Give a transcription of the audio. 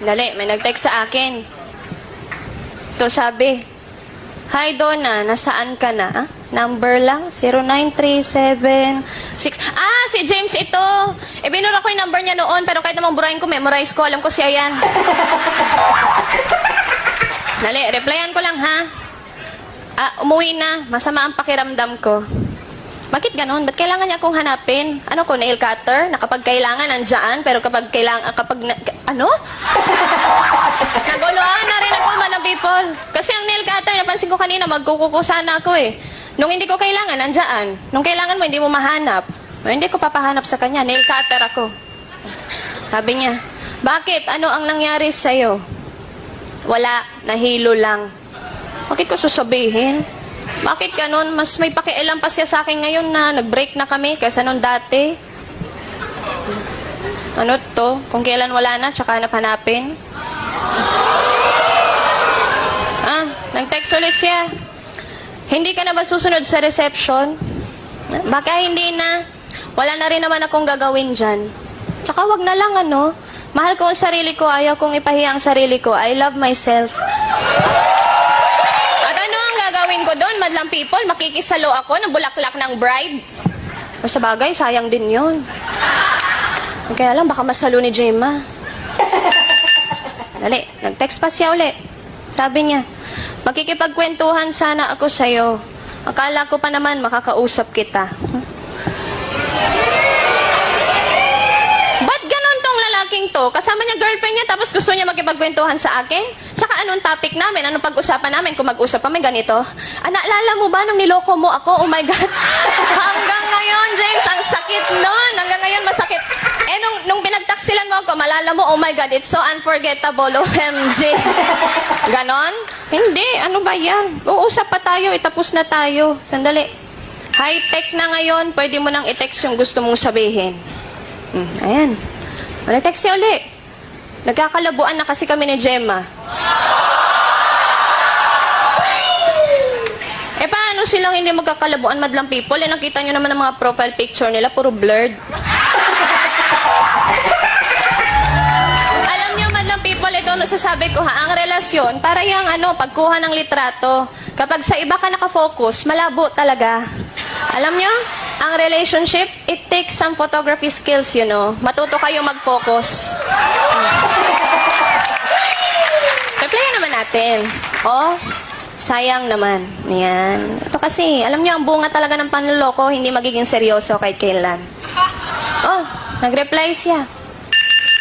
Dali, may nag-text sa akin. Ito sabi, Hi Donna, nasaan ka na? Number lang, 09376. Ah, si James ito. E binura ko yung number niya noon, pero kahit namang burahin ko, memorize ko, alam ko siya yan. Dali, replyan ko lang ha. Ah, umuwi na, masama ang pakiramdam ko. Bakit ganon? Ba't kailangan niya akong hanapin? Ano ko, nail cutter? Na kapag kailangan, nandyan, pero kapag kailangan, kapag, na, ano? Naguluhan na rin ako, malang people. Kasi ang nail cutter, napansin ko kanina, magkukuko sana ako eh. Nung hindi ko kailangan, nandyan. Nung kailangan mo, hindi mo mahanap. O, hindi ko papahanap sa kanya, nail cutter ako. Sabi niya, bakit? Ano ang nangyari sa'yo? Wala, nahilo lang. Bakit ko sasabihin? Bakit ganun? Mas may pakialam pa siya sa akin ngayon na nag-break na kami kaysa nung dati. Ano to? Kung kailan wala na, tsaka hanap hanapin. Ah, nag-text ulit siya. Hindi ka na ba susunod sa reception? Baka hindi na. Wala na rin naman akong gagawin dyan. Tsaka wag na lang ano. Mahal ko ang sarili ko, ayaw kong ipahiya ang sarili ko. I love myself. Gagawin ko doon, madlang people? Makikisalo ako ng bulaklak ng bride? O sa bagay, sayang din yun. Kaya lang, baka masalo ni Gemma. Dali, nag-text pa siya uli. Sabi niya, makikipagkwentuhan sana ako sa'yo. Akala ko pa naman makakausap kita. Ba't to? Kasama niya girlfriend niya tapos gusto niya makipagkwentuhan sa akin? Tsaka anong topic namin? Anong pag-usapan namin kung mag-usap kami ganito? Ah, naalala mo ba nung niloko mo ako? Oh my God. Hanggang ngayon, James, ang sakit nun. Hanggang ngayon, masakit. Eh, nung, nung pinagtaksilan mo ako, malala mo, oh my God, it's so unforgettable. OMG. Ganon? Hindi. Ano ba yan? Uusap pa tayo. Itapos na tayo. Sandali. High-tech na ngayon. Pwede mo nang i-text yung gusto mong sabihin. Mm, ayan. Wala text siya uli. Nagkakalabuan na kasi kami ni Gemma. Eh paano silang hindi magkakalabuan madlang people? Eh nakita nyo naman ang mga profile picture nila, puro blurred. Alam nyo, madlang people, ito ang nasasabi ko ha, ang relasyon, para yung ano, pagkuha ng litrato. Kapag sa iba ka nakafocus, malabo talaga. Alam nyo, ang relationship, it takes some photography skills, you know. Matuto kayo mag-focus. Replyan naman natin. Oh, sayang naman. Yan. Ito kasi, alam nyo, ang bunga talaga ng panloloko, hindi magiging seryoso kahit kailan. Oh, nag-reply siya.